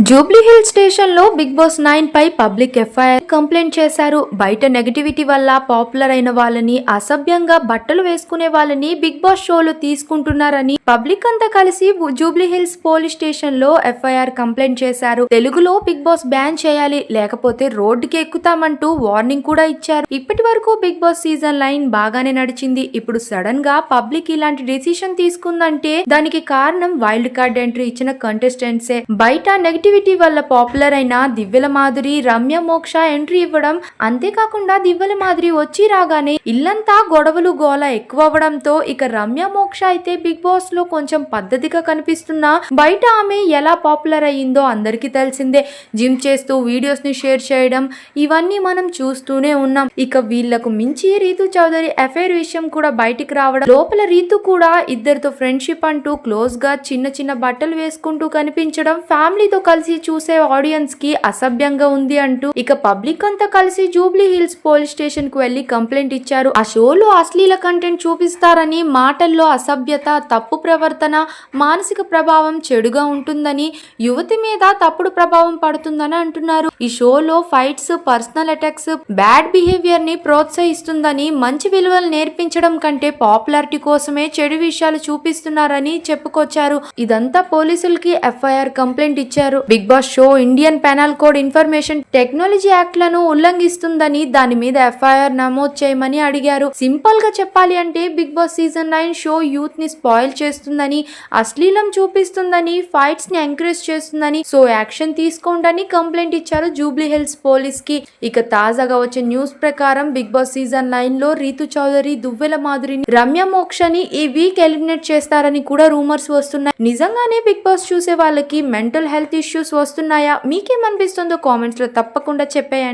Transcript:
Jubilee Hill స్టేషన్లో big boss nine పై public FIR complaint చేశారు. బయట నెగటివిటీ వల్ల పాపులర్ అయిన వాళ్ళని అసభ్యంగా బట్టలు వేసుకునే వాళ్ళని బిగ్ బాస్ షోలో తీసుకుంటున్నారని పబ్లిక్ అంతా కలిసి జూబ్లీ హిల్స్ పోలీస్ స్టేషన్లో ఎఫ్ఐఆర్ కంప్లైంట్ చేశారు. తెలుగులో బిగ్ బాస్ బ్యాన్ చేయాలి లేకపోతే రోడ్డుకి ఎక్కుతామంటూ వార్నింగ్ కూడా ఇచ్చారు. ఇప్పటి వరకు బిగ్ బాస్ సీజన్ లైన్ బాగానే నడిచింది. ఇప్పుడు సడన్గా పబ్లిక్ ఇలాంటి డెసిషన్ తీసుకుందంటే దానికి కారణం వైల్డ్ కార్డ్ ఎంట్రీ ఇచ్చిన కంటెస్టెంట్సే. బయట నెగటివిటీ వల్ల పాపులర్ అయిన దివ్యల మాధురి రమ్య మోక్ష ఎంట్రీ ఇవ్వడం. అంతేకాకుండా దివ్వల మాదిరి వచ్చి రాగానే ఇల్లంతా గొడవలు గోల ఎక్కువ అవ్వడంతో ఇక రమ్య మోక్ష అయితే బిగ్ బాస్లో కొంచెం పద్ధతిగా కనిపిస్తున్నా. బయట ఆమె ఎలా పాపులర్ అయ్యిందో అందరికీ తెలిసిందే. జిమ్ చేస్తూ వీడియోస్ని షేర్ చేయడం. ఇవన్నీ మనం చూస్తూనే ఉన్నాం. ఇక వీళ్ళకు మించి రీతు చౌదరి అఫైర్ విషయం కూడా బయటికి రావడం. లోపల రీతు కూడా ఇద్దరితో ఫ్రెండ్షిప్ అంటూ క్లోజ్గా చిన్న చిన్న బట్టలు వేసుకుంటూ కనిపించడం. ఫ్యామిలీతో కలిసి చూసే ఆడియన్స్కి అసభ్యంగా ఉంది అంటూ ఇక పబ్లిక్ అంతా కలిసి జూబ్లీ హిల్స్ పోలీస్ స్టేషన్కు వెళ్ళి కంప్లైంట్ ఇచ్చారు. ఆ షోలో అశ్లీల కంటెంట్ చూపిస్తారని మాటల్లో అసభ్యత తప్పు ప్రవర్తన మానసిక ప్రభావం చెడుగా ఉంటుందని యువతి మీద తప్పుడు ప్రభావం పడుతుందని అంటున్నారు. ఈ షోలో ఫైట్స్ పర్సనల్ అటాక్స్ బ్యాడ్ బిహేవియర్ని ప్రోత్సహిస్తుందని మంచి విలువలు నేర్పించడం కంటే పాపులారిటీ కోసమే చెడు విషయాలు చూపిస్తున్నారని చెప్పుకొచ్చారు. ఇదంతా పోలీసులకి ఎఫ్ఐఆర్ కంప్లైంట్ ఇచ్చారు. Big boss show Indian penal code information technology act రూల్స్లను ఉల్లంఘిస్తుందని దాని మీద ఎఫ్ఐఆర్ నమోదు చేయమని అడిగారు. సింపుల్గా చెప్పాలి అంటే big boss season nine show యూత్ని స్పాయిల్ చేస్తుందని అశ్లీలం చూపిస్తుందని ఫైట్స్ని ఎంకరేజ్ చేస్తుందని సో యాక్షన్ తీసుకోండి కంప్లైంట్ ఇచ్చారు జూబ్లీ హిల్స్ పోలీస్కి. ఇక తాజాగా వచ్చే న్యూస్ ప్రకారం బిగ్ బాస్ సీజన్ నైన్లో రీతు చౌదరి దువ్వెల మాధురిని రమ్య మోక్షని ఈ వీక్ ఎలిమినేట్ చేస్తారని కూడా రూమర్స్ వస్తున్నాయి. నిజంగానే బిగ్ బాస్ చూసే వాళ్ళకి మెంటల్ హెల్త్ ఇష్యూస్ వస్తున్నాయా? మీకేమనిపిస్తుందో కామెంట్స్లో తప్పకుండా చెప్పేయండి.